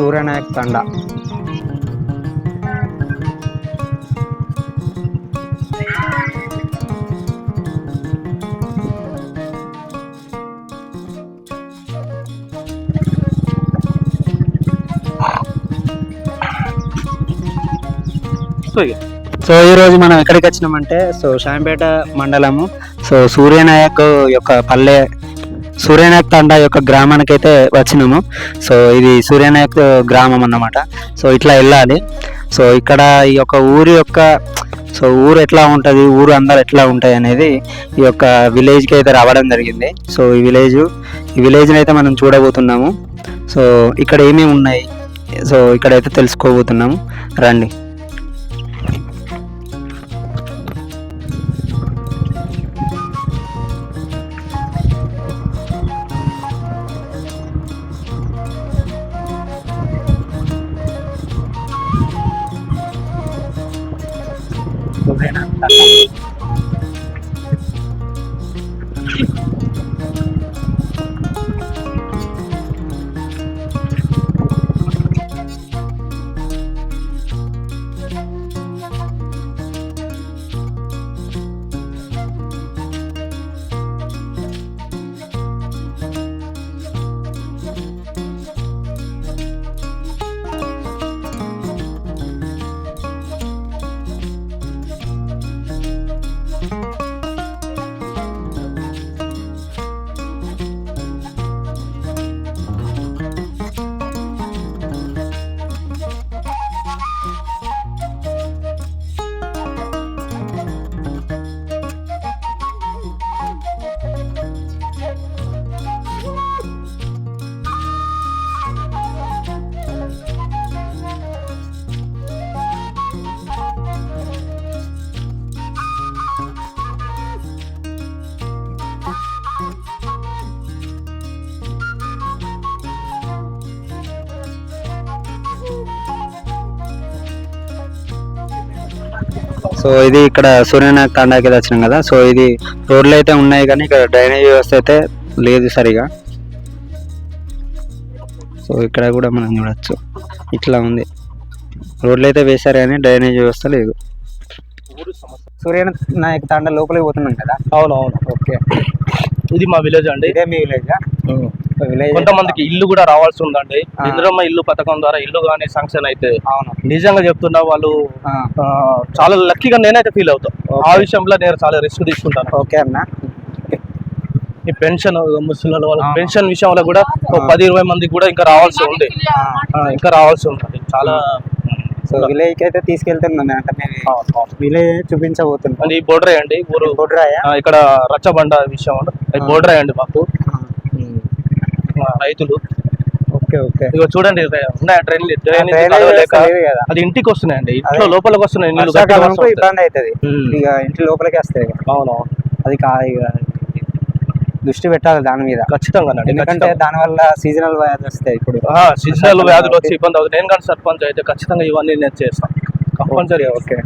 సూర్యనాయక్ తండా. So ఈ రోజు మనం ఎక్కడికి వచ్చినామంటే సో షాంపేట మండలము. సో సూర్యనాయక్ యొక్క పల్లె సూర్యనాయక్ తండా యొక్క గ్రామానికి అయితే వచ్చినాము. సో ఇది సూర్యనాయక్ గ్రామం అన్నమాట. సో ఇట్లా వెళ్ళాలి. సో ఇక్కడ ఈ యొక్క ఊరి యొక్క సో ఊరు ఎట్లా ఉంటుంది ఊరు అందరు ఎట్లా ఉంటాయి అనేది ఈ యొక్క విలేజ్కి అయితే రావడం జరిగింది. సో ఈ విలేజ్ ఈ విలేజ్ని అయితే మనం చూడబోతున్నాము. సో ఇక్కడ ఏమేమి ఉన్నాయి సో ఇక్కడైతే తెలుసుకోబోతున్నాము. రండి. సో ఇది ఇక్కడ అయితే వచ్చినాం కదా. సో ఇది రోడ్లు అయితే ఉన్నాయి కానీ ఇక్కడ డ్రైనేజ్ వ్యవస్థ అయితే లేదు సరిగా. సో ఇక్కడ కూడా మనం చూడొచ్చు. ఇట్లా ఉంది. రోడ్లు అయితే వేశారు కానీ డ్రైనేజ్ వ్యవస్థ లేదు. సూర్యనాథ్ నాయక్ తాండా లోపలికి పోతున్నాం కదా. అవునవును ఓకే. ఇది మా విలేజ్ అండి. ఇదే మీ విలేజ్? కొంతమందికి ఇల్లు కూడా రావాల్సి ఉందండి. ఇందిరమ్మ ఇల్లు పథకం ద్వారా ఇల్లు కానీ శాంక్షన్ అయితే అవును. నిజంగా చెప్తున్నా వాళ్ళు చాలా లక్కీగా నేనైతే ఫీల్ అవుతా. ఆ విషయంలో నేను చాలా రిస్క్ తీసుకుంటాను. ఓకే అన్న. ఈ పెన్షన్ ముస్లిం వాళ్ళ. పెన్షన్ విషయంలో కూడా. పది ఇరవై మందికి కూడా ఇంకా రావాల్సి ఉంది. ఇంకా రావాల్సి ఉంటుంది. చాలా సో విలేజ్కి అయితే తీసుకెళ్తున్నాం అంటే మేము విలేజ్ చూపించబోతున్నాం ఈ బోర్డరే అండి ఊరు. బొడ్రాయా? ఇక్కడ రచ్చబండ విషయం. బోర్డరే అండి మాకు. రైతులు. Okay okay. ఇగో చూడండి ఉన్నాయా ట్రైన్ డ్రైనేజ్ అది ఇంటికి వస్తున్నాయండి. ఇంట్లో. లోపలికి వస్తున్నాయి నీళ్ళు. ఇబ్బంది అవుతుంది. ఇక ఇంటి లోపలికి వస్తాయి. అవును. అది కా దృష్టి పెట్టాలి దాని మీద. ఖచ్చితంగా ఎందుకంటే దాని వల్ల సీజనల్ వ్యాధి వస్తాయి ఇప్పుడు. సీజనల్ వ్యాధులు వచ్చి ఇబ్బంది అవుతుంది. నేను కానీ సర్పంచ్ అయితే ఖచ్చితంగా ఇవన్నీ నేను చేస్తాను. Compulsory okay.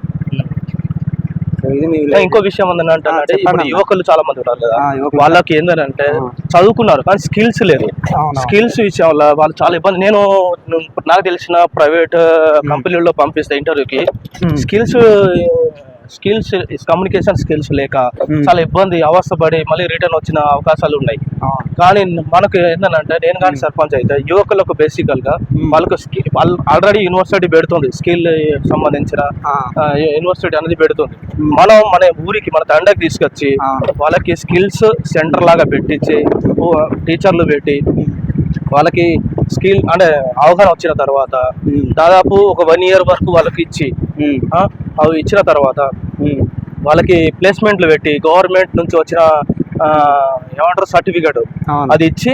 ఇంకా విషయం ఏంటంటే ఇప్పుడు. యువకులు చాలా మంది ఉన్నారు కదా. వాళ్ళకి ఏంటంటే. చదువుకున్నారు కానీ స్కిల్స్ లేదు. స్కిల్స్ విషయంలో వాళ్ళు చాలా ఇబ్బంది నేను నాకు తెలిసిన ప్రైవేట్ కంపెనీల్లో పంపిస్తే ఇంటర్వ్యూకి. స్కిల్స్ స్కిల్స్ కమ్యూనికేషన్ స్కిల్స్ లేక. చాలా ఇబ్బంది అవస్థపడి మళ్ళీ రిటర్న్ వచ్చిన అవకాశాలు ఉన్నాయి. కానీ మనకు ఏంటంటే నేను కానీ సర్పంచ్ అయితే యువకులకు బేసికల్గా. వాళ్ళకు స్కిల్ వాళ్ళు ఆల్రెడీ యూనివర్సిటీ పెడుతుంది. స్కిల్ సంబంధించిన యూనివర్సిటీ అనేది పెడుతుంది. మనం మన ఊరికి మన తండకి తీసుకొచ్చి. వాళ్ళకి స్కిల్స్ సెంటర్ లాగా పెట్టించి టీచర్లు పెట్టి వాళ్ళకి స్కిల్ అంటే అవగాహన వచ్చిన తర్వాత దాదాపు ఒక వన్ ఇయర్ వరకు వాళ్ళకి ఇచ్చి అవి ఇచ్చిన తర్వాత వాళ్ళకి ప్లేస్మెంట్లు పెట్టి గవర్నమెంట్ నుంచి వచ్చిన ఏమంటారు సర్టిఫికెట్. అది ఇచ్చి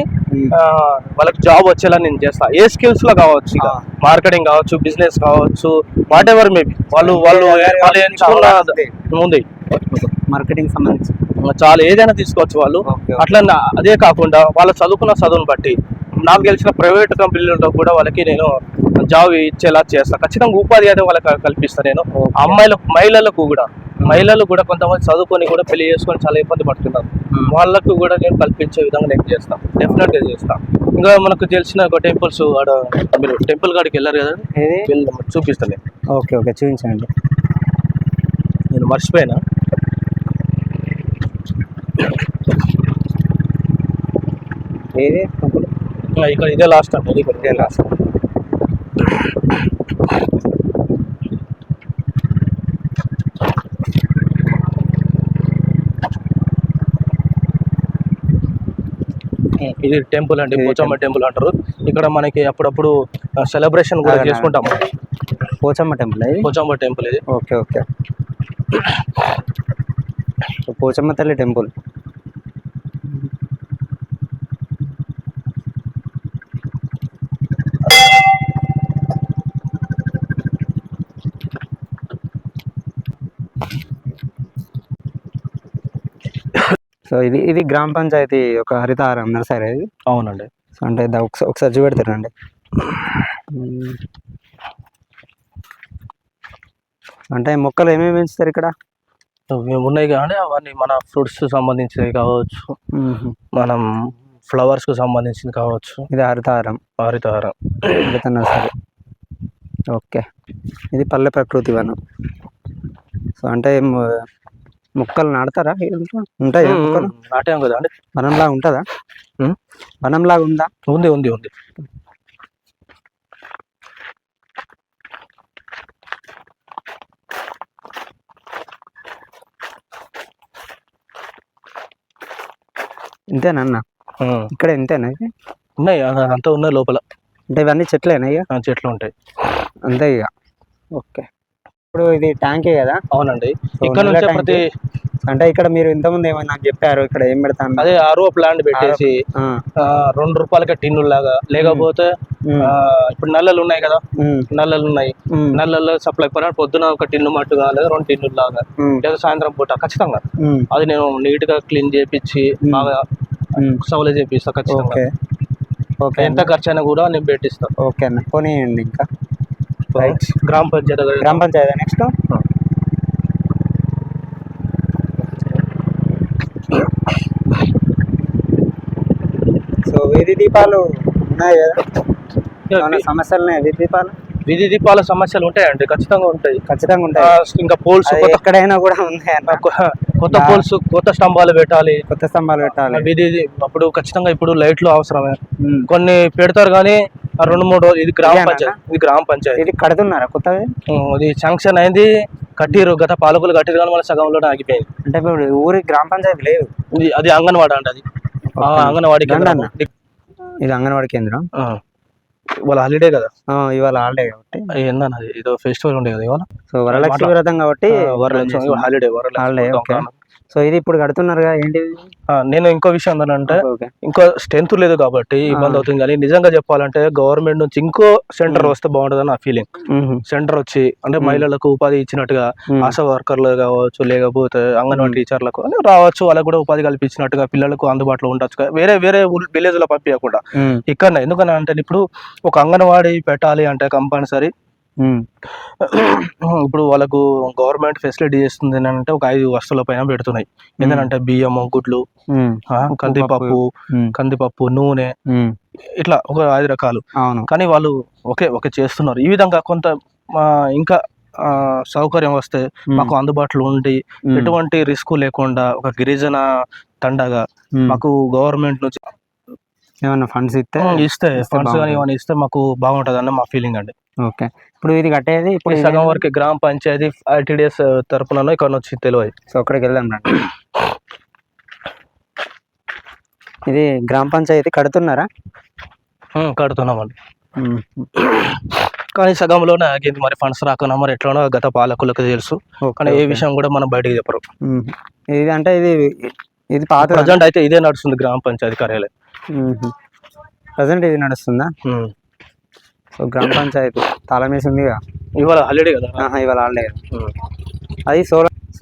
వాళ్ళకి జాబ్ వచ్చేలా నేను చేస్తా. ఏ స్కిల్స్లో కావచ్చు. మార్కెటింగ్ కావచ్చు బిజినెస్ కావచ్చు వాట్ ఎవర్ మేబీ వాళ్ళు వాళ్ళు ఉంది. మార్కెటింగ్ సంబంధించి. చాలా ఏదైనా తీసుకోవచ్చు వాళ్ళు. అట్లా అదే కాకుండా వాళ్ళు చదువుకున్న చదువును బట్టి నాకు తెలిసిన ప్రైవేట్ కంపెనీలలో కూడా వాళ్ళకి నేను జాబ్ ఇచ్చేలా చేస్తా. ఖచ్చితంగా ఉపాధి అయితే వాళ్ళకి కల్పిస్తాను నేను. అమ్మాయిలకు మహిళలకు కూడా. మహిళలు కూడా కొంతమంది చదువుకొని కూడా పెళ్ళి చేసుకొని చాలా ఇబ్బంది పడుతున్నారు. వాళ్ళకు కూడా నేను కల్పించే విధంగా నేను చేస్తాను డెఫినెట్గా చేస్తాను ఇంకా మనకు తెలిసిన ఒక టెంపుల్స్ ఆడ మీరు టెంపుల్ కాడికి వెళ్ళారు కదా? చూపిస్తాను. ఓకే ఓకే చూపించండి. నేను మర్చిపోయినా? ఏది? ఇక్కడ ఇదే లాస్ట్ అండి ఇక్కడ ఇదే లాస్ట్ ఇది టెంపుల్ అండి పోచమ్మ టెంపుల్? అంటారు. ఇక్కడ మనకి అప్పుడప్పుడు సెలబ్రేషన్ కూడా అవునా? చేసుకుంటాం పోచమ్మ టెంపుల్ ఇది? పోచమ్మ టెంపుల్ ఇది. Okay okay. పోచమ్మ తల్లి టెంపుల్. సో ఇది ఇది గ్రామ పంచాయతీ ఒక హరితహారం నర్సరీ ఇది. అవునండి. సో అంటే ఒకసారి ఒకసారి చూపెడతారండి. అంటే మొక్కలు ఏమేమి పెంచుతారు ఇక్కడ? ఉన్నాయి కానీ అవన్నీ మన ఫ్రూట్స్ సంబంధించినవి కావచ్చు. మనం ఫ్లవర్స్కు సంబంధించింది కావచ్చు. ఇది Haritaharam. Harithaharam. Haritha nursery okay. ఇది పల్లె ప్రకృతి వనం. సో అంటే మొక్కలు నాడతారా? ఉంటాయా నాట్యం కదా. వనంలా ఉంటుందా? మ్మ్. వనంలాగా ఉందా? ఉంది ఉంది ఉంది. ఇంతేనా అన్న. ఇక్కడ ఇంతేనా ఉన్నాయి అంతా ఉన్నాయి లోపల. అంటే ఇవన్నీ చెట్లేనా ఇక చెట్లు ఉంటాయి. అంతే ఇక ఓకే. ఇప్పుడు ఇది ట్యాంకే కదా? అవునండి. ఇక్కడ నుంచే ప్రతి అంటే ఇక్కడ మీరు ఇంతకుముందు ఏమన్నా నాకు చెప్పారు ఇక్కడ ఏం పెడతాను? అదే ఆరో ప్లాంట్ పెట్టేసి రెండు రూపాయలకి టిన్ను లాగా లేకపోతే ఇప్పుడు నల్లలు ఉన్నాయి కదా? నల్లలు ఉన్నాయి. నల్లల్లో సప్లై పడిన పొద్దున ఒక టిన్ను మట్టుగా లేదా రెండు టిన్నులు లాగా లేదా సాయంత్రం పూట ఖచ్చితంగా. అది నేను నీట్గా క్లీన్ చేపించి. బాగా. సౌలే చేపిస్తా ఖచ్చితంగా. ఎంత ఖర్చు అయినా కూడా నేను పెట్టిస్తా. ఓకే అన్న. పోనీయండి ఇంకా. గ్రామ పంచాయతీ గ్రామ పంచాయతీ నెక్స్ట్ సో వీధి దీపాలు ఉన్నాయి కదా? సమస్యలు ఉన్నాయి? వీధి దీపాలు వీధి దీపాల సమస్యలు ఉంటాయండి ఖచ్చితంగా ఉంటాయి. ఖచ్చితంగా ఉంటాయి. ఇంకా పోల్స్ ఎక్కడైనా కూడా ఉన్నాయి కొత్త పోల్స్ కొత్త స్తంభాలు పెట్టాలి. కొత్త స్తంభాలు పెట్టాలి. వీధి అప్పుడు ఖచ్చితంగా ఇప్పుడు లైట్లు అవసరమే. కొన్ని పెడతారు కానీ రెండు మూడు రోజులు ఇది గ్రామ? పంచాయతీ. ఇది గ్రామ పంచాయతీ. ఇది కడుతున్నారా కొత్తది? ఉం, ఇది శాంక్షన్ అయింది కట్టిరు గత పాలకులు కట్టిరు కానీ మన సగంలో ఆగిపోయింది. అంటే ఇప్పుడు ఊరి గ్రామ పంచాయతీ లేదు. ఇది అది అంగన్వాడి అండి అది. అంగన్వాడి కేంద్రం. ఇది అంగన్వాడీ కేంద్రం? ఆ. వాళ్ళ హాలిడే కదా? ఇవాళ హాలిడే కాబట్టి. ఏందన్న అది? ఏదో ఫెస్టివల్ ఉండే కదా ఇవాళ? సో వరలక్ష్మి వ్రతం కాబట్టి వరలక్ష్మి ఇవాళ హాలిడే వరలక్ష్మి హాలిడే. సో ఇది ఇప్పుడు కడుతున్నారు కదా ఏంటిది ఆ, నేను ఇంకో విషయం ఏంటంటే ఇంకో స్ట్రెంత్ లేదు కాబట్టి ఇబ్బంది అవుతుంది కానీ నిజంగా చెప్పాలంటే గవర్నమెంట్ నుంచి ఇంకో సెంటర్. వస్తే బాగుంటుంది నా ఫీలింగ్. సెంటర్ వచ్చి అంటే. మహిళలకు ఉపాధి ఇచ్చినట్టుగా. ఆశా వర్కర్లు కావచ్చు లేకపోతే అంగన్వాడీ. టీచర్లకు రావచ్చు వాళ్ళకు కూడా ఉపాధి కల్పించినట్టుగా పిల్లలకు అందుబాటులో ఉండొచ్చు. వేరే వేరే విలేజ్లో పంపించకుండా. ఇక్కడ ఎందుకని అంటే ఇప్పుడు ఒక అంగన్వాడీ పెట్టాలి అంటే కంపల్సరీ. ఇప్పుడు వాళ్ళకు గవర్నమెంట్ ఫెసిలిటీ చేస్తుంది అంటే ఒక ఐదు వస్తువుల పైన పెడుతున్నాయి ఏంటంటే బియ్యము గుడ్లు కందిపప్పు. కందిపప్పు నూనె. ఇట్లా ఒక ఐదు రకాలు కానీ వాళ్ళు ఒకే ఒకే చేస్తున్నారు ఈ విధంగా కొంత ఇంకా సౌకర్యం వస్తే. మాకు అందుబాటులో ఉండి. ఎటువంటి రిస్క్ లేకుండా ఒక గిరిజన తండగా. మాకు గవర్నమెంట్ నుంచి ఏమన్నా ఫండ్స్ ఇస్తే ఇస్తే ఫండ్స్ కానీ. ఏమైనా ఇస్తే మాకు బాగుంటుంది అన్న మా ఫీలింగ్ అండి. ఓకే. ఇప్పుడు ఇది కట్టేది ఇప్పుడు సగం వరకు గ్రామ పంచాయతీ ఐటీడీఎస్ తరపున ఇక్కడ వచ్చి తెలియదు. సో అక్కడికి వెళ్దాం రండి. ఇది గ్రామ పంచాయతీ కడుతున్నారా? కడుతున్నామండి. కానీ సగంలోనే ఆగింది మరి ఫండ్స్ రాకుండా మరి ఎట్లనో గత పాలకులకు తెలుసు. కానీ ఏ. విషయం కూడా మనం బయటికి చెప్పరు. ఇది అంటే ఇది ఇది పాత ప్రజెంట్ అయితే ఇదే నడుస్తుంది గ్రామ పంచాయతీ కార్యాలయం. ప్రజెంట్ ఇది నడుస్తుందా. సో గ్రామ పంచాయతీ తాళం వేసి ఉందిగా ఇవాళ హాలిడే కదా? ఇవాళ హాలిడే. అది సోలార్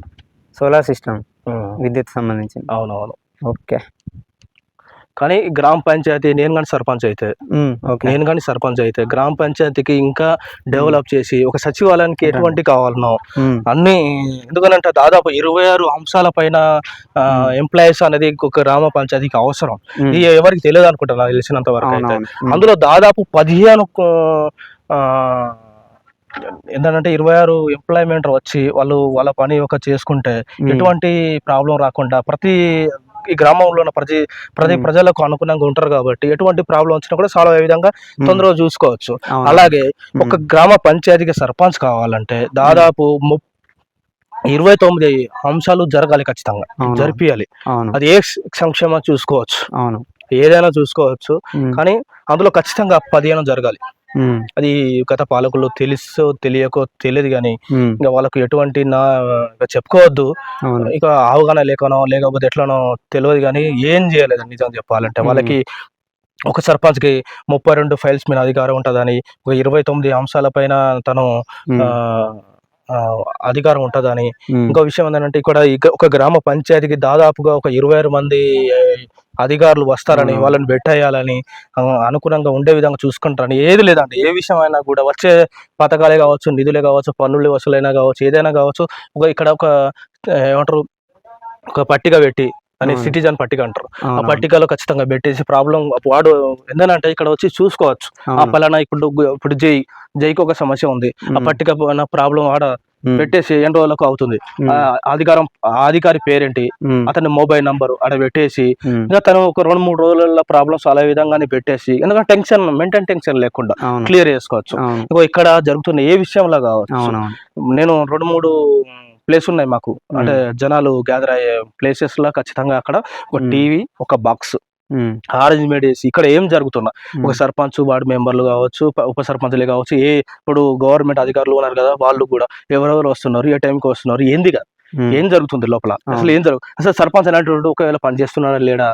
సోలార్ సిస్టమ్. విద్యుత్ సంబంధించింది. అవునవును. ఓకే. కానీ గ్రామ పంచాయతీ నేను కానీ సర్పంచ్ అయితే. నేను కానీ సర్పంచ్ అయితే గ్రామ పంచాయతీకి ఇంకా డెవలప్ చేసి ఒక సచివాలయానికి ఎటువంటి కావాలనో అన్ని ఎందుకనంటే దాదాపు ఇరవై ఆరు అంశాల పైన ఎంప్లాయీస్ అనేది ఒక గ్రామ పంచాయతీకి అవసరం. ఇది ఎవరికి తెలియదు అనుకుంటా నాకు తెలిసినంత వరకు అయితే. అందులో దాదాపు పదిహేను ఏంటంటే ఇరవై ఆరు ఎంప్లాయ్మెంట్ వచ్చి వాళ్ళు వాళ్ళ పని ఒక చేసుకుంటే ఎటువంటి ప్రాబ్లం రాకుండా ప్రతి ఈ గ్రామంలో ఉన్న ప్రతి ప్రతి. ప్రజలకు అనుగుణంగా ఉంటారు కాబట్టి ఎటువంటి ప్రాబ్లం వచ్చినా కూడా సాల్వ్ అయ్యే విధంగా తొందరగా చూసుకోవచ్చు. అలాగే ఒక గ్రామ పంచాయతీకి సర్పంచ్ కావాలంటే దాదాపు ఇరవై తొమ్మిది అంశాలు జరగాలి ఖచ్చితంగా. జరిపియాలి. అది ఏ సంక్షేమం చూసుకోవచ్చు. అవును. ఏదైనా చూసుకోవచ్చు. కానీ అందులో ఖచ్చితంగా పదిహేను జరగాలి. అది గత పాలకులు తెలుసో తెలియకో తెలియదు కానీ ఇంకా వాళ్ళకు ఎటువంటి నా ఇక చెప్పుకోవద్దు. ఇక అవగాహన లేకనో లేకపోతే ఎట్లనో తెలియదు కానీ ఏం చేయలేదు నిజం చెప్పాలంటే. వాళ్ళకి ఒక సర్పంచ్కి ముప్పై రెండు ఫైల్స్ మీద అధికారం ఉంటుందని ఒక ఇరవై తొమ్మిది అంశాలపైన తను అధికారం ఉంటుందని. ఇంకో విషయం ఏంటంటే ఇక్కడ ఇక- ఒక గ్రామ పంచాయతీకి దాదాపుగా ఒక ఇరవై ఆరు మంది అధికారులు వస్తారని. వాళ్ళని పెట్టేయాలని ఆ, అనుగుణంగా ఉండే విధంగా చూసుకుంటారని. ఏది లేదండి. ఏ విషయం అయినా కూడా వచ్చే పథకాలే కావచ్చు నిధులే కావచ్చు పన్నులు వసూలైనా కావచ్చు ఏదైనా కావచ్చు ఒక ఇక్కడ ఒక ఏమంటారు ఒక పట్టిక పెట్టి అని. సిటిజన్ పట్టిక అంటారు. ఆ. పట్టికలో ఖచ్చితంగా పెట్టేసి ప్రాబ్లం వాడు ఏంటంటే ఇక్కడ వచ్చి చూసుకోవచ్చు. ఆ. పలానా ఇప్పుడు ఇప్పుడు జై జైకి ఒక సమస్య ఉంది. ఆ పట్టిక ప్రాబ్లం ఆడ పెట్టేసి ఎన్ని రోజులకు అవుతుంది? అధికారం అధికారి పేరేంటి? అతని మొబైల్ నంబర్ ఆడ పెట్టేసి ఇంకా తను ఒక రెండు మూడు రోజుల ప్రాబ్లమ్స్ అలా విధంగానే పెట్టేసి ఎందుకంటే టెన్షన్ మెంటల్ టెన్షన్ లేకుండా క్లియర్ చేసుకోవచ్చు. ఇంకో ఇక్కడ జరుగుతున్న ఏ విషయంలో కావచ్చు? నేను రెండు మూడు ప్లేస్ ఉన్నాయి మాకు. అంటే జనాలు గ్యాదర్ అయ్యే ప్లేసెస్లో ఖచ్చితంగా అక్కడ ఒక. టీవీ ఒక బాక్స్ అరేంజ్మెంట్ చేసి ఇక్కడ ఏం జరుగుతున్నా? ఒక సర్పంచ్ వార్డు మెంబర్లు కావచ్చు ఉప సర్పంచ్లే కావచ్చు ఏ ఇప్పుడు గవర్నమెంట్ అధికారులు ఉన్నారు కదా వాళ్ళు కూడా ఎవరెవరు వస్తున్నారు ఏ టైంకి వస్తున్నారు ఏంది కదా ఏం జరుగుతుంది లోపల? అసలు ఏం జరుగు అసలు సర్పంచ్ అలాంటి ఒకవేళ పని చేస్తున్నాడా లేడా.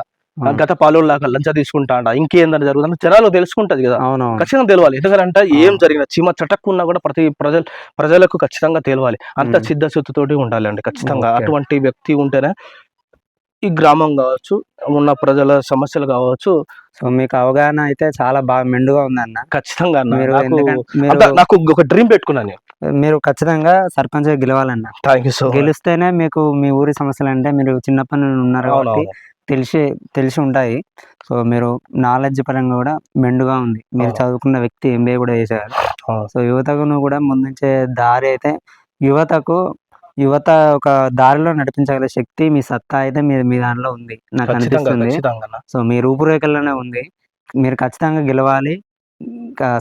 గత పాలు లాగా లంచ తీసుకుంటాడా ఇంకేందని జరుగుతుంది జనాలు తెలుసుకుంటది కదా. ఖచ్చితంగా తెలియాలి ఎందుకంటే ఏం. జరిగిన చీమ చటక్కున్నా కూడా ప్రతి ప్రజల ప్రజలకు ఖచ్చితంగా తెలియాలి అంత. సిద్ధశుద్ధితోటి ఉండాలండి ఖచ్చితంగా. అటువంటి వ్యక్తి ఉంటేనే ఈ గ్రామం కావచ్చు ఉన్న ప్రజల సమస్యలు కావచ్చు సో మీకు అవగాహన అయితే చాలా బాగా మెండుగా ఉందన్న. ఖచ్చితంగా నాకు ఒక డ్రీమ్ పెట్టుకున్నాను నేను. మీరు ఖచ్చితంగా సర్పంచ్ గెలవాలన్న. థ్యాంక్ యూ సో గెలిస్తేనే మీకు మీ ఊరి సమస్యలు అంటే మీరు చిన్నప్పటి నుండి ఉన్నారు కాబట్టి తెలిసి తెలిసి ఉంటాయి. సో మీరు నాలెడ్జ్ పరంగా కూడా మెండుగా ఉంది. మీరు. చదువుకున్న వ్యక్తి ఎంబీఏ కూడా చేశారు. సో యువతకు నువ్వు కూడా ముందుంచే దారి అయితే యువతకు యువత ఒక దారిలో నడిపించగల శక్తి మీ సత్తా అయితే మీ మీ దానిలో ఉంది. నాకు అనిపిస్తుంది. సో మీ రూపురేఖల్లోనే ఉంది. మీరు ఖచ్చితంగా గెలవాలి.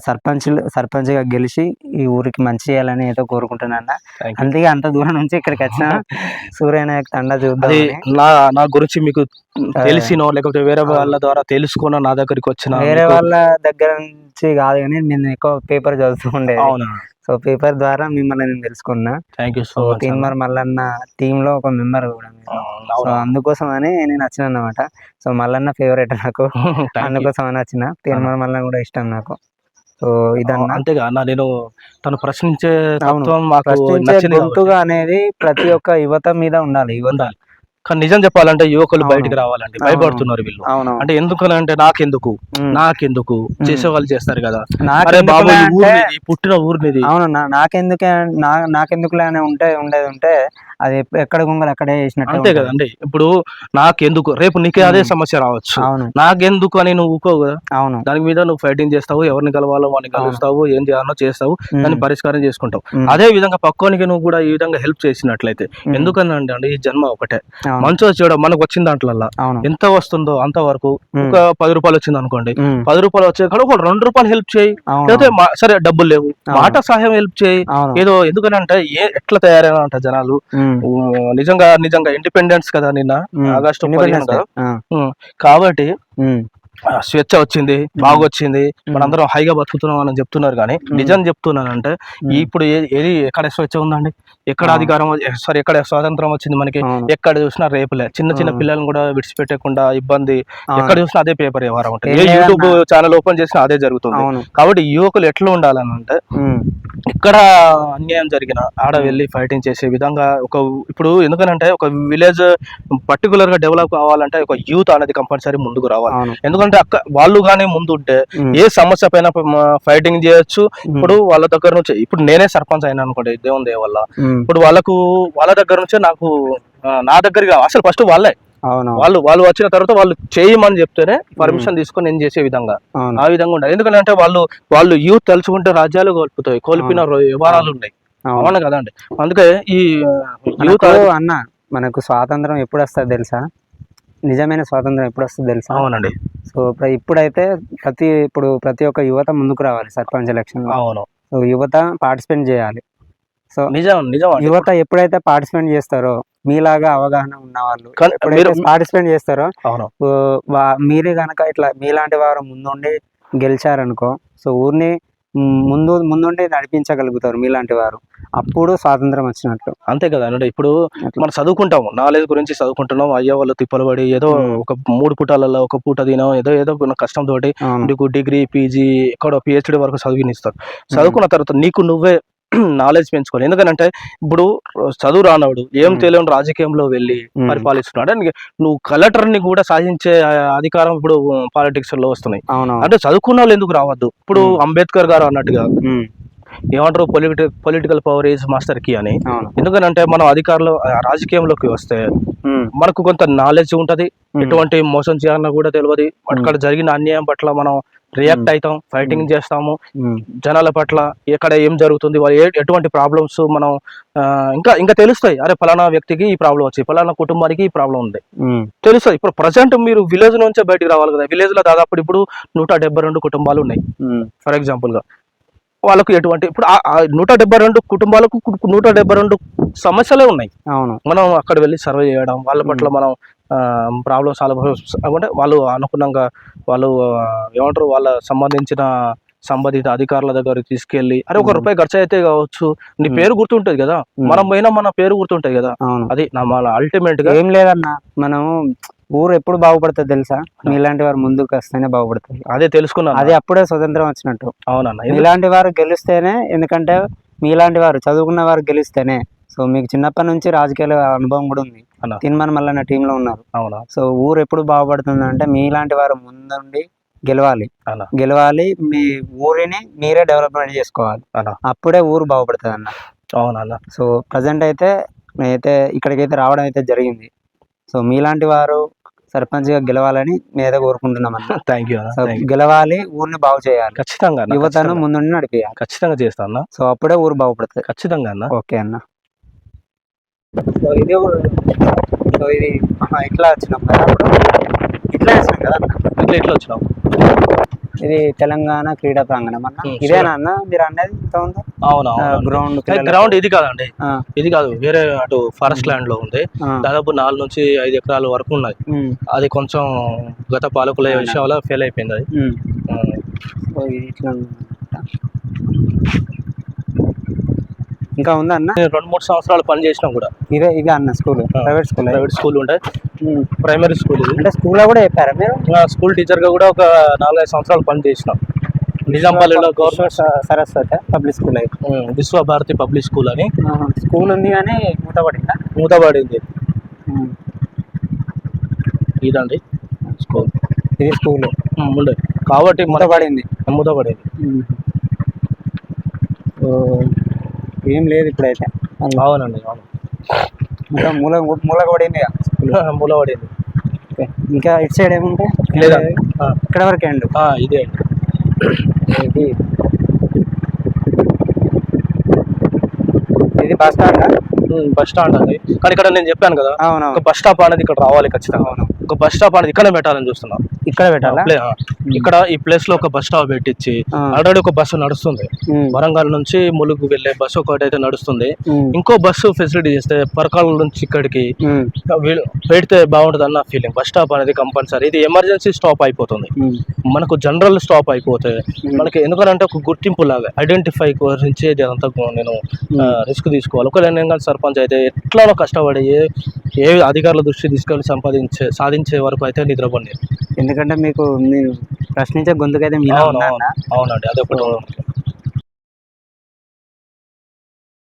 సర్పంచ్ సర్పంచ్గా గెలిచి ఈ ఊరికి మంచి చేయాలని ఏదో కోరుకుంటున్నాను Thank you. అందుకే అంత దూరం నుంచి ఇక్కడికి వచ్చిన సూర్యనాయక్ తండా చూద్దామని. నా నా గురించి మీకు తెలిసినో లేకపోతే వేరే వాళ్ళ ద్వారా తెలుసుకున్న నా దగ్గరికి వచ్చిన వేరే వాళ్ళ దగ్గర నుంచి కాదు కానీ నేను ఎక్కువ పేపర్ చదువుతూ ఉండేది. అవునా? సో పేపర్ ద్వారా మిమ్మల్ని నేను తెలుసుకున్నా. Thank you so Teenmar Mallanna టీమ్లో ఒక మెంబర్ కూడా. సో అందుకోసం అని నేను వచ్చిన అనమాట సో మల్లన్న ఫేవరెట్ నాకు. అందుకోసం అని వచ్చిన తీన్మర్ మల్లన్న కూడా ఇష్టం నాకు. సో ఇదన్నా. అంతేగా అన్న నేను తను ప్రశ్నించే. తత్వం మాకు. గొంతుగా అనేది ప్రతి ఒక్క యువత మీద ఉండాలి. యువత ఉండాలి. కానీ నిజం చెప్పాలంటే యువకులు. బయటికి రావాలండి భయపడుతున్నారు వీళ్ళు. అవును. అంటే ఎందుకు అంటే నాకెందుకు. నాకెందుకు? చేసే వాళ్ళు చేస్తారు కదా. అరే బాబు ఈ అంటే- ఊరినిది పుట్టిన ఊరినిది. అవును నా- నాకెందుకే నా ఉంటే ఉండేది ఉంటే అది ఎప్ప- ఎక్కడ గుంగలు అక్కడే వేసినట్టే అంతే. కదండి. ఇప్పుడు నాకెందుకు? రేపు నీకే అదే. సమస్య రావచ్చు. అవును. నాకెందుకు అని నువ్వు ఊకో కదా. అవును. దాని మీద నువ్వు ఫైటింగ్ చేస్తావు ఎవరిని కలవాలో వాడిని. కలుస్తావు ఏం చేయాలో చేస్తావు దాన్ని. పరిష్కారం చేసుకుంటావు. ఉమ్. అదే విధంగా పక్కోనికి నువ్వు కూడా ఈ విధంగా హెల్ప్ చేసినట్లయితే ఉమ్. ఎందుకనండి అంటే ఈ జన్మ ఒకటే. మంచి వచ్చేయడం మనకు వచ్చిన దాంట్లో ఎంత వస్తుందో అంత వరకు. ఒక పది రూపాయలు వచ్చింది అనుకోండి. పది రూపాయలు వచ్చే కాడ ఒక రెండు రూపాయలు హెల్ప్ చేయి. లేకపోతే సరే డబ్బులు లేవు. మాట సహాయం హెల్ప్ చేయి. ఏదో ఎందుకనంటే ఏ ఎట్లా తయారైనా అంట జనాలు. నిజంగా నిజంగా ఇండిపెండెన్స్ కదా నిన్న. ఆగస్టు పదిహేను. కాబట్టి స్వేచ్ఛ వచ్చింది బాగొచ్చింది మనందరం హైగా బతుకుతున్నాం అని చెప్తున్నారు కానీ నిజం చెప్తున్నానంటే. ఇప్పుడు ఏది ఎక్కడ స్వేచ్ఛ ఉందండి ఎక్కడ. అధికారం సారీ ఎక్కడ స్వాతంత్రం వచ్చింది మనకి ఎక్కడ చూసినా రేపులే చిన్న చిన్న. పిల్లల్ని కూడా విడిచిపెట్టకుండా ఇబ్బంది. ఎక్కడ చూసినా అదే పేపర్ వ్యవహారం ఉంటుంది ఏం యూట్యూబ్. ఛానల్ ఓపెన్ చేసినా అదే జరుగుతుంది కాబట్టి యువకులు ఎట్లా ఉండాలని అంటే ఉమ్. ఇక్కడ అన్యాయం జరిగిన ఆడ వెళ్ళి ఫైటింగ్ చేసే విధంగా ఒక ఇప్పుడు ఎందుకనంటే ఒక విలేజ్ పర్టికులర్గా డెవలప్ కావాలంటే ఒక యూత్ అనేది కంపల్సరీ ముందుకు రావాలి అవును ఎందుకంటే అక్క వాళ్ళు కానీ ముందు ఉంటే ఉమ్. ఏ సమస్య పైన ఫైటింగ్ చేయొచ్చు. ఇప్పుడు వాళ్ళ దగ్గర నుంచి ఇప్పుడు నేనే సర్పంచ్ అయినా అనుకోండి దేవుని దయ వల్ల. ఇప్పుడు వాళ్ళకు వాళ్ళ దగ్గర నుంచే నాకు నా దగ్గరగా అసలు ఫస్ట్ వాళ్ళే. వాళ్ళు వాళ్ళు వచ్చిన తర్వాత వాళ్ళు చేయమని చెప్తేనే పర్మిషన్ తీసుకొని నేను చేసే విధంగా. ఆ విధంగా ఉండాలి. ఎందుకంటే వాళ్ళు వాళ్ళు యూత్ తలుచుకుంటే రాజ్యాలు కోల్పోతాయి కోల్పోయిన వ్యవహారాలు ఉన్నాయి. అవును. కదండి. అందుకే ఈ యూత్ అన్న మనకు స్వాతంత్రం ఎప్పుడు వస్తుంది తెలుసా? నిజమైన స్వాతంత్రం ఎప్పుడు వస్తుంది తెలుసా? అవునండి. సో ఇప్పుడైతే ప్రతి ఇప్పుడు ప్రతి ఒక్క యువత ముందుకు రావాలి సర్పంచ్ ఎలక్షన్ అవును. సో యువత పార్టిసిపేట్ చేయాలి. సో నిజం నిజం. యువత ఎప్పుడైతే పార్టిసిపేట్ చేస్తారో మీలాగా అవగాహన ఉన్న వాళ్ళు ఎప్పుడైతే పార్టిసిపేట్ చేస్తారో అవును. మీరే కనుక ఇట్లా మీలాంటి వారు ముందుండి గెలిచారనుకో సో ఊరిని ముందు ముందుండి నడిపించగలుగుతారు మీలాంటి వారు. అప్పుడు స్వాతంత్రం వచ్చినట్లు అంతే కదా అంటే ఇప్పుడు. మనం చదువుకుంటాము నాలెడ్జ్ గురించి చదువుకుంటున్నాం అయ్యా వాళ్ళు తిప్పలు పడి ఏదో. ఒక మూడు పుటాలలో ఒక పూట తినో ఏదో ఏదో కష్టం తోటి నీకు డిగ్రీ పీజీ ఎక్కడో పిహెచ్డి వరకు చదివినిస్తారు. చదువుకున్న తర్వాత నీకు నువ్వే నాలెడ్జ్ పెంచుకోవాలి. ఎందుకంటే ఇప్పుడు చదువు రానవాడు ఏం. తెలియని రాజకీయంలో వెళ్ళి. పరిపాలిస్తున్నాడు. నువ్వు కలెక్టర్ని కూడా సాధించే అధికారం ఇప్పుడు పాలిటిక్స్లో వస్తున్నాయి అంటే చదువుకున్న వాళ్ళు ఎందుకు రావద్దు? ఇప్పుడు. అంబేద్కర్ గారు అన్నట్టుగా ఏమంటారు పొలిటికల్ పొలిటికల్ పవర్ ఈజ్ మాస్టర్కి అని. ఎందుకనంటే మనం అధికారంలో రాజకీయంలోకి వస్తే మనకు కొంత నాలెడ్జ్ ఉంటది. ఎటువంటి మోసం చేయాలన్నా కూడా తెలియదు అక్కడ జరిగిన అన్యాయం పట్ల మనం రియాక్ట్. అవుతాం ఫైటింగ్ చేస్తాము. జనాల పట్ల ఎక్కడ ఏం జరుగుతుంది వాళ్ళు ఎటువంటి ప్రాబ్లమ్స్ మనం ఇంకా ఇంకా తెలుస్తాయి. అరే ఫలానా వ్యక్తికి ఈ ప్రాబ్లం వచ్చి ఫలానా కుటుంబానికి ఈ ప్రాబ్లం ఉంది. తెలుస్తాయి. ఇప్పుడు ప్రజెంట్ మీరు విలేజ్ నుంచే బయటికి రావాలి కదా. విలేజ్లో దాదాపు ఇప్పుడు నూట డెబ్బై రెండు కుటుంబాలు ఉన్నాయి. ఫర్ ఎగ్జాంపుల్గా. వాళ్ళకు ఎటువంటి ఇప్పుడు నూట డెబ్బై రెండు కుటుంబాలకు నూట డెబ్బై రెండు సమస్యలే ఉన్నాయి అవును మనం అక్కడ వెళ్ళి సర్వే చేయడం వాళ్ళ పట్ల మనం ప్రాబ్లమ్ సాల్వ్ అంటే వాళ్ళు అనుకున్నంగా వాళ్ళు ఏమంటారు వాళ్ళ సంబంధించిన సంబంధిత అధికారుల దగ్గరికి తీసుకెళ్ళి అరే ఒక. రూపాయి ఖర్చు అయితే కావచ్చు నీ. పేరు గుర్తుంటది కదా. మనం పోయినా మన పేరు గుర్తుంటది కదా అవును అది నా మన అల్టిమేట్గా ఏం లేదన్న మనం ఊరు ఎప్పుడు బాగుపడుతుంది తెలుసా? మీలాంటి వారు ముందుకు వస్తేనే బాగుపడుతుంది. అదే తెలుసుకున్నాను. అది అప్పుడే స్వతంత్రం వచ్చినట్టు. అవునన్న. మీలాంటి వారు గెలిస్తేనే ఎందుకంటే మీలాంటి వారు చదువుకున్న వారు గెలిస్తేనే. సో మీకు చిన్నప్పటి నుంచి రాజకీయాల అనుభవం కూడా ఉంది. తిన్మన్ మల్లన్న టీంలో ఉన్నారు. అవునా? సో ఊరు ఎప్పుడు బాగుపడుతుంది అంటే మీలాంటి వారు ముందుండి గెలవాలి. గెలవాలి మీ ఊరిని మీరే డెవలప్మెంట్ చేసుకోవాలి. అప్పుడే ఊరు బాగుపడుతుంది అన్న. అవునన్న. సో ప్రజెంట్ అయితే నేనైతే ఇక్కడికైతే రావడం అయితే జరిగింది. సో మీలాంటి వారు సర్పంచ్గా గెలవాలని నేనైతే కోరుకుంటున్నాం అన్న. థ్యాంక్ యూ గెలవాలి ఊరిని బాగు చేయాలి. ఖచ్చితంగా యువతను. ముందుండి నడిపేయాలి. ఖచ్చితంగా చేస్తా అన్న. సో అప్పుడే ఊరు బాగుపడుతుంది. ఖచ్చితంగా అన్న. ఓకే అన్న. సో ఇది సో ఇది ఇట్లా వచ్చినాం కదా అప్పుడు. ఇట్లా వచ్చినాం కదా ఇట్లా ఇట్లా వచ్చినావు ఇది తెలంగాణ క్రీడా ప్రాంగణం అన్న. ఉమ్, ఇదేనా అన్న మీరు అనేది అవును అవును. గ్రౌండ్ గ్రౌండ్ ఇది కాదండి. ఇది కాదు వేరే అటు ఫారెస్ట్ ల్యాండ్లో ఉంది. దాదాపు నాలుగు నుంచి ఐదు ఎకరాల వరకు ఉన్నాయి అది కొంచెం గత పాలకుల అవునా. విషయం వల్ల ఫెయిల్ అయిపోయింది అది. ఇట్లా. ఇంకా ఉందా అన్న? నేను రెండు మూడు సంవత్సరాలు పని చేసినా కూడా. ఇదే ఇదే అన్న school private school. Private school ఉండే ప్రైమరీ స్కూల్ ఇది. అంటే స్కూల్లో కూడా చెప్పారా మీరు? స్కూల్ టీచర్గా కూడా ఒక నాలుగైదు సంవత్సరాలు పని చేసిన. నిజాంపల్లిలో గవర్నమెంట్ సరస్వతి పబ్లిక్ స్కూల్ అయితే. విశ్వభారతి పబ్లిక్ స్కూల్ అని. స్కూల్ ఉంది కానీ మూతపడిందా? మూతపడింది. ఇదండి స్కూల్. ఇది స్కూల్. ఉమ్, ఉండే కాబట్టి మూతపడింది. మూతపడింది. ఏం లేదు ఇప్పుడైతే. అవునండి అవును ఇంకా మూల మూల పడింది మూలపడింది ఓకే. ఇంకా ఇటు సైడ్ ఏముంటాయి? లేదా? ఇక్కడ వరకు ఎండ్? ఆ, ఇదే అండి. ఇది. ఇది బస్ స్టాండ్? బస్ స్టాండ్ అండి. కానీ ఇక్కడ నేను చెప్పాను కదా బస్ స్టాప్ అనేది ఇక్కడ రావాలి ఖచ్చితంగా. ఒక బస్ స్టాప్ అనేది ఇక్కడ పెట్టాలని చూస్తున్నా. ఇక్కడ పెట్టాలా? ఇక్కడ ఈ ప్లేస్లో ఒక బస్ స్టాప్ పెట్టించి. ఆల్రెడీ ఒక బస్సు నడుస్తుంది. వరంగల్ నుంచి ములుగు వెళ్ళే బస్సు ఒకటి అయితే నడుస్తుంది ఇంకో బస్సు ఫెసిలిటీ చేస్తే పరకాల నుంచి ఇక్కడికి పెడితే బాగుంటుంది అన్న ఫీలింగ్ బస్ స్టాప్ అనేది కంపల్సరీ. ఇది ఎమర్జెన్సీ స్టాప్ అయిపోతుంది. మనకు జనరల్ స్టాప్ అయిపోతే మనకి ఎందుకంటే ఒక గుర్తింపు లాగా ఐడెంటిఫై గురించి అదంతా నేను రిస్క్ తీసుకోవాలి. ఒకవేళ నేను సర్పంచ్ అయితే ఎట్లానో కష్టపడి ఏ ఏ అధికారుల దృష్టి తీసుకెళ్ళి సంపాదించే సాధించే వరకు అయితే నిద్రపోండి ఎందుకంటే మీకు మీరు ప్రశ్నించే గొంతుకైతే అవునండి అదొకటి.